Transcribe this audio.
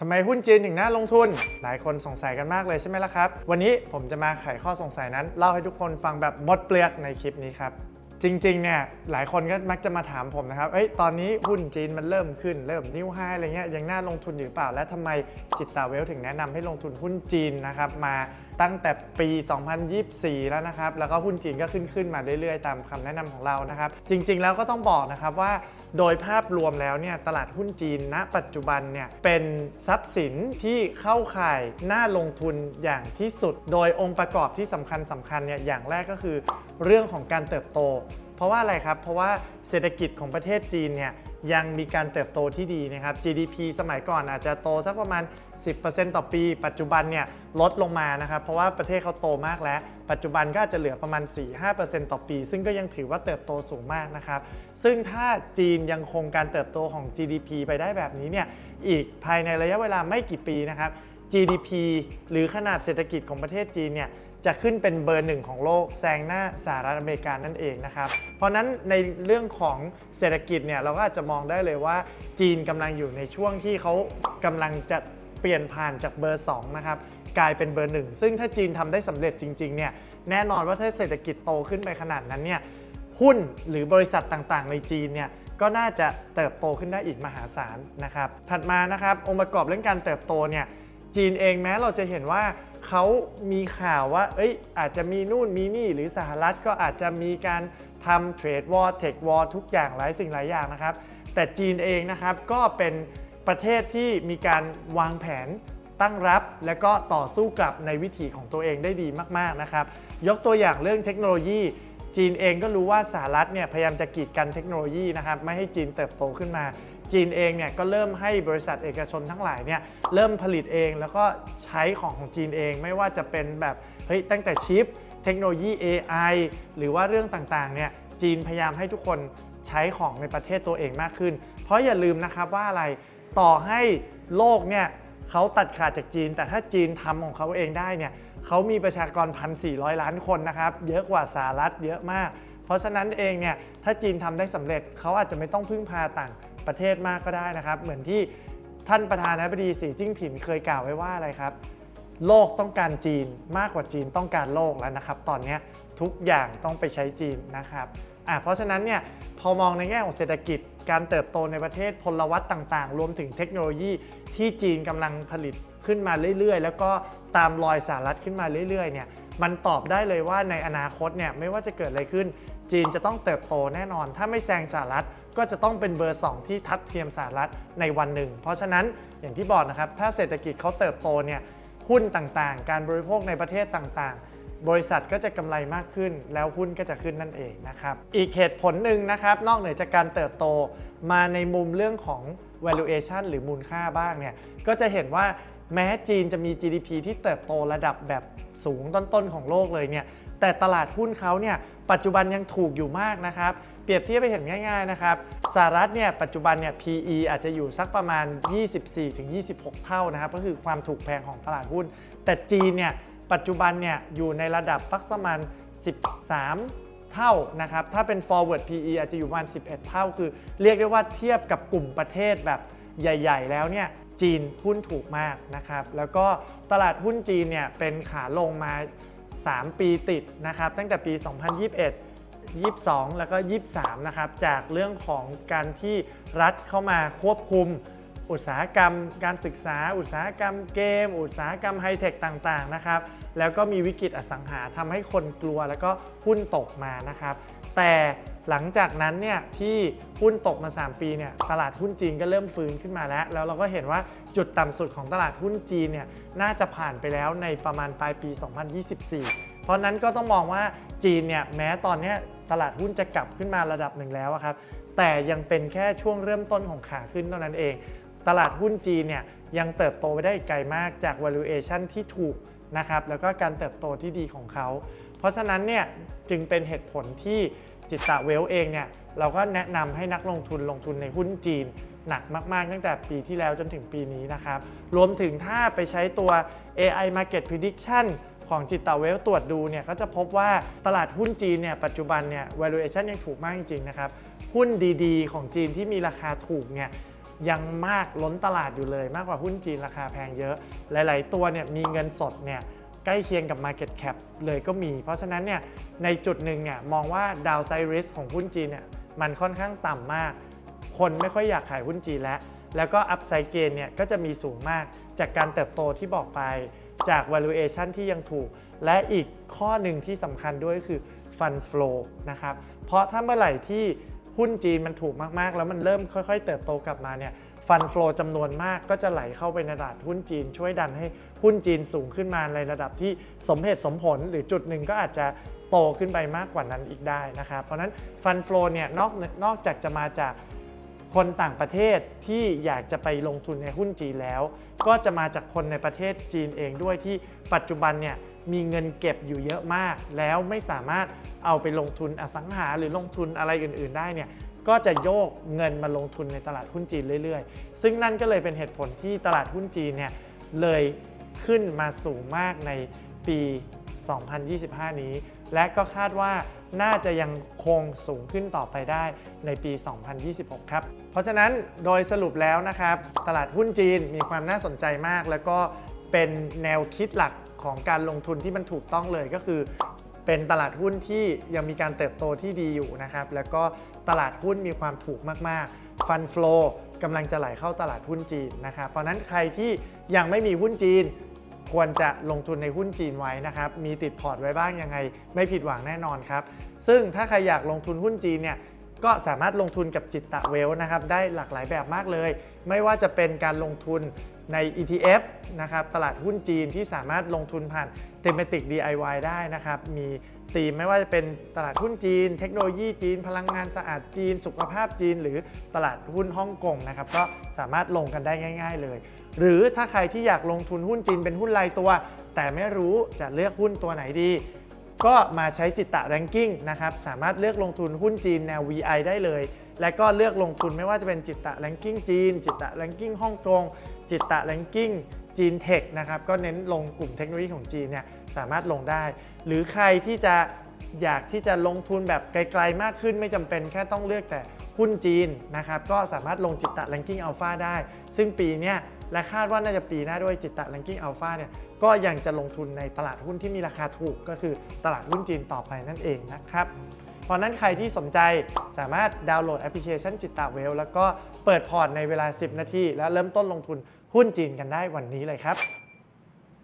ทำไมหุ้นจีนถึงน่าลงทุน หลายคนสงสัยกันมากเลยใช่ไหมล่ะครับ วันนี้ผมจะมาไขข้อสงสัยนั้น เล่าให้ทุกคนฟังแบบหมดเปลือกในคลิปนี้ครับ จริงๆเนี่ยหลายคนก็มักจะมาถามผมนะครับ เอ้ยตอนนี้หุ้นจีนมันเริ่มขึ้น เริ่มนิ้วไฮอะไรเงี้ยยังน่าลงทุนอยู่หรือเปล่า และทำไมจิตตาเวลถึงแนะนำให้ลงทุนหุ้นจีนนะครับมาตั้งแต่ปี 2024 แล้วนะครับ แล้วก็หุ้นจีนก็ขึ้นขึ้นมาเรื่อยๆ ตามคำแนะนำของเรานะครับ จริง ๆ แล้วก็ต้องบอกนะครับว่า โดยภาพรวมแล้วเนี่ยตลาดหุ้นจีนณ ปัจจุบันเนี่ยเป็นทรัพย์สินที่เข้าข่ายน่าลงทุนอย่างที่สุด โดยองค์ประกอบที่สำคัญสำคัญเนี่ยอย่างแรกก็คือ เรื่องของการเติบโต เพราะว่าอะไรครับ เพราะว่าเศรษฐกิจของประเทศจีนเนี่ย ยังมีการเติบโตที่ดีนะครับ GDP สมัยก่อนอาจจะโตสักประมาณ 10%ต่อปี ปัจจุบันเนี่ยลดลงมานะครับ เพราะว่าประเทศเขาโตมากแล้ว ปัจจุบันก็อาจจะเหลือประมาณ 4-5%ต่อปี ซึ่งก็ยังถือว่าเติบโตสูงมากนะครับ ซึ่งถ้าจีนยังคงการเติบโตของ GDP ไปได้แบบนี้เนี่ย อีกภายในระยะเวลาไม่กี่ปีนะครับ GDP หรือขนาดเศรษฐกิจของประเทศจีนเนี่ย จะขึ้นเป็นเบอร์หนึ่งของโลกแซงหน้าสหรัฐอเมริกานั่นเองนะครับ เพราะนั้นในเรื่องของเศรษฐกิจเนี่ยเราก็อาจจะมองได้เลยว่าจีนกำลังอยู่ในช่วงที่เขากำลังจะเปลี่ยนผ่านจากเบอร์2นะครับกลายเป็นเบอร์1ซึ่งถ้าจีนทำได้สำเร็จจริงๆเนี่ยแน่นอนว่าถ้าเศรษฐกิจโตขึ้นไปขนาดนั้นเนี่ยหุ้นหรือบริษัทต่างๆ ในจีนเนี่ยก็น่าจะเติบโตขึ้นได้อีกมหาศาลนะครับ ถัดมานะครับองค์ประกอบเรื่องการเติบโตเนี่ยจีนเองแม้เราจะเห็นว่า เขามีข่าวว่า เอ้ย อาจจะมีนู่นมีนี่ หรือสหรัฐก็อาจจะมีการทำเทรดวอร์เทควอร์ทุกอย่างหลายสิ่งหลายอย่างนะครับ แต่จีนเองนะครับก็เป็นประเทศที่มีการวางแผนตั้งรับ และก็ต่อสู้กลับในวิถีของตัวเองได้ดีมาก ๆ นะครับ ยกตัวอย่างเรื่องเทคโนโลยี จีนเองก็รู้ว่าสหรัฐเนี่ยพยายามจะกีดกันเทคโนโลยีนะครับไม่ให้จีนเติบโตขึ้นมา จีนเองเนี่ยก็เริ่มให้บริษัทเอกชนทั้งหลายเนี่ยเริ่มผลิตเองแล้วก็ใช้ของของจีนเองไม่ว่าจะเป็นแบบเฮ้ยตั้งแต่ชิป เทคโนโลยี AI หรือว่าเรื่องต่างๆเนี่ยจีนพยายามให้ทุกคนใช้ของในประเทศตัวเองมากขึ้น เพราะอย่าลืมนะครับว่าอะไรต่อให้โลกเนี่ย เขาตัดขาดจากจีน แต่ถ้าจีนทำของเขาเองได้เนี่ยเขามีประชากร 1,400 ล้านคนนะครับ เยอะกว่าสหรัฐเยอะมาก เพราะฉะนั้นเองเนี่ยถ้าจีนทำได้สำเร็จเขาอาจจะไม่ต้องพึ่งพาต่างประเทศมากก็ได้นะครับ เหมือนที่ท่านประธานาธิบดีสีจิ้งผิงเคยกล่าวไว้ว่าอะไรครับ โลกต้องการจีนมากกว่าจีนต้องการโลกแล้วนะครับ ตอนนี้ทุกอย่างต้องไปใช้จีนนะครับ อะเพราะฉะนั้นเนี่ยพอมองในแง่ของเศรษฐกิจ การเติบโตในประเทศพลวัตต่างๆ รวมถึงเทคโนโลยีที่จีนกำลังผลิตขึ้นมาเรื่อย ๆ แล้วก็ตามรอยสหรัฐขึ้นมาเรื่อยๆเนี่ยมันตอบได้เลยว่าในอนาคตเนี่ยไม่ว่าจะเกิดอะไรขึ้น จีนจะต้องเติบโตแน่นอน ถ้าไม่แซงสหรัฐก็จะต้องเป็นเบอร์ 2 ที่ทัดเทียมสหรัฐในวันหนึ่ง เพราะฉะนั้นอย่างที่บอกนะครับถ้าเศรษฐกิจเขาเติบโตเนี่ยหุ้นต่างๆ การบริโภคในประเทศต่างๆ บริษัทก็จะกำไรมากขึ้น แล้วหุ้นก็จะขึ้นนั่นเองนะครับ อีกเหตุผลหนึ่งนะครับ นอกเหนือจากการเติบโตมาในมุมเรื่องของ valuation หรือมูลค่าบ้างเนี่ย ก็จะเห็นว่าแม้จีนจะมี GDP ที่เติบโตระดับแบบสูงต้นๆของโลกเลยเนี่ย แต่ตลาดหุ้นเขาเนี่ยปัจจุบันยังถูกอยู่มากนะครับ เปรียบเทียบไปเห็นง่ายๆนะครับ สหรัฐเนี่ยปัจจุบันเนี่ย PE อาจจะอยู่สักประมาณ 24-26 เท่านะครับ ก็คือความถูกแพงของตลาดหุ้น แต่จีนเนี่ย ปัจจุบันเนี่ยอยู่ในระดับสักประมาณ 13 เท่านะครับ ถ้าเป็น forward PE อาจจะอยู่ประมาณ 11 เท่า คือ เรียกได้ว่าเทียบกับกลุ่มประเทศแบบใหญ่ ๆ แล้วเนี่ยจีนหุ้นถูกมากนะครับ แล้วก็ตลาดหุ้นจีนเนี่ยเป็นขาลงมา 3 ปีติดนะครับ ตั้งแต่ปี 2021 22 แล้วก็ 23 นะครับ จากเรื่องของการที่รัฐเข้ามาควบคุม อุตสาหกรรมการศึกษา อุตสาหกรรมเกม อุตสาหกรรมไฮเทคต่างๆนะครับแล้วก็มีวิกฤตอสังหาทำให้คนกลัวแล้วก็หุ้นตกมานะครับแต่หลังจากนั้นเนี่ยที่หุ้นตกมา 3 ปีเนี่ยตลาดหุ้นจีนก็เริ่มฟื้นขึ้นมาแล้ว แล้วเราก็เห็นว่าจุดต่ำสุดของตลาดหุ้นจีนเนี่ยน่าจะผ่านไปแล้วในประมาณปลายปี 2024 เพราะนั้นก็ต้องมองว่าจีนเนี่ยแม้ตอนนี้ตลาดหุ้นจะกลับขึ้นมาระดับหนึ่งแล้วครับแต่ยังเป็นแค่ช่วงเริ่มต้นของขาขึ้นเท่านั้นเอง ตลาดหุ้นจีนเนี่ยยังเติบโตไปได้อีกไกลมากจาก valuation ที่ถูกนะครับแล้วก็การเติบโตที่ดีของเขา เพราะฉะนั้นเนี่ยจึงเป็นเหตุผลที่จิตตะเวลเองเนี่ยเราก็แนะนำให้นักลงทุนลงทุนในหุ้นจีนหนักมาก ๆ ตั้งแต่ปีที่แล้วจนถึงปีนี้นะครับ รวมถึงถ้าไปใช้ตัว AI Market Prediction ของจิตตะเวลตรวจดูเนี่ยก็จะพบว่าตลาดหุ้นจีนเนี่ยปัจจุบันเนี่ย valuation ยังถูกมากจริง ๆ นะครับ หุ้นดี ๆ ของจีนที่มีราคาถูกเนี่ย ยังมากล้นตลาดอยู่เลย มากกว่าหุ้นจีนราคาแพงเยอะ หลาย ๆ ตัวเนี่ยมีเงินสดเนี่ยใกล้เคียงกับ Market Cap เลยก็มี เพราะฉะนั้นเนี่ยในจุดหนึ่งเนี่ยมองว่า downside risk ของหุ้นจีนเนี่ยมันค่อนข้างต่ำมาก คนไม่ค่อยอยากขายหุ้นจีนแล้ว แล้วก็ upside gain เนี่ยก็จะมีสูงมากจากการเติบโตที่บอกไปจาก valuation ที่ยังถูก และอีกข้อหนึ่งที่สำคัญด้วยคือ fund flow นะครับ เพราะถ้าเมื่อไหร่ที่ หุ้นจีนมันถูกมากๆ แล้วมันเริ่มค่อยๆ เติบโตกลับมาเนี่ยฟันฟลอจำนวนมากก็จะไหลเข้าไปในตลาดหุ้นจีน ช่วยดันให้หุ้นจีนสูงขึ้นมาในระดับที่สมเหตุสมผล หรือจุดหนึ่งก็อาจจะโตขึ้นไปมากกว่านั้นอีกได้นะครับ เพราะนั้นฟันฟลอเนี่ยนอกนอกจากจะมาจากคนต่างประเทศที่อยากจะไปลงทุนในหุ้นจีนแล้ว ก็จะมาจากคนในประเทศจีนเองด้วยที่ปัจจุบันเนี่ย มีเงินเก็บอยู่เยอะมาก แล้วไม่สามารถเอาไปลงทุนอสังหาหรือลงทุนอะไรอื่น ๆ ได้เนี่ยก็จะโยกเงินมาลงทุนในตลาดหุ้นจีนเรื่อยๆ ซึ่งนั่นก็เลยเป็นเหตุผลที่ตลาดหุ้นจีนเนี่ยเลยขึ้นมาสูงมากในปี 2025 นี้ และก็คาดว่าน่าจะยังคงสูงขึ้นต่อไปได้ในปี 2026 ครับ เพราะฉะนั้นโดยสรุปแล้วนะครับ ตลาดหุ้นจีนมีความน่าสนใจมาก แล้วก็เป็นแนวคิดหลัก ของการลงทุนที่มันถูกต้องเลยก็คือ เป็นตลาดหุ้นที่ยังมีการเติบโตที่ดีอยู่นะครับ แล้วก็ตลาดหุ้นมีความถูกมากๆฟันฟลอกำลังจะไหลเข้าตลาดหุ้นจีนนะครับ เพราะนั้นใครที่ยังไม่มีหุ้นจีน ควรจะลงทุนในหุ้นจีนไว้นะครับ มีติดพอร์ตไว้บ้างยังไง ไม่ผิดหวังแน่นอนครับ ซึ่งถ้าใครอยากลงทุนหุ้นจีนเนี่ยก็สามารถลงทุนกับจิตตะเวลนะครับ ได้หลากหลายแบบมากเลย ไม่ว่าจะเป็นการลงทุนใน ETF นะครับตลาดหุ้นจีนที่สามารถลงทุนผ่าน Thematic DIY ได้นะครับ มีธีมไม่ว่าจะเป็นตลาดหุ้นจีน เทคโนโลยีจีน พลังงานสะอาดจีน สุขภาพจีน หรือตลาดหุ้นฮ่องกงนะครับ ก็สามารถลงกันได้ง่าย ๆ เลย หรือถ้าใครที่อยากลงทุนหุ้นจีนเป็นหุ้นรายตัว แต่ไม่รู้จะเลือกหุ้นตัวไหนดีก็มาใช้จิตตะแรงกิ้งนะครับ สามารถเลือกลงทุนหุ้นจีนแนว VI ได้เลย และก็เลือกลงทุนไม่ว่าจะเป็นจิตตะแรงกิ้งจีน จิตตะแรงกิ้งฮ่องกง จิตตะแรงกิ้งจีนเทคนะครับ ก็เน้นลงกลุ่มเทคโนโลยีของจีนเนี่ยสามารถลงได้ หรือใครที่จะอยากที่จะลงทุนแบบไกลๆมากขึ้นไม่จำเป็นแค่ต้องเลือกแต่หุ้นจีนนะครับ ก็สามารถลงจิตตะแรงกิ้งอัลฟาได้ ซึ่งปีเนี้ยและคาดว่าน่าจะปีหน้าด้วยจิตตะแรงกิ้งอัลฟาเนี่ยก็ยังจะลงทุนในตลาดหุ้นที่มีราคาถูกก็คือตลาดหุ้นจีนต่อไปนั่นเองนะครับ เพราะนั้นใครที่สนใจสามารถดาวน์โหลดแอปพลิเคชันจิตตาเวล แล้วก็เปิดพอร์ตในเวลา 10 นาที แล้วเริ่มต้นลงทุนหุ้นจีนกันได้วันนี้เลยครับ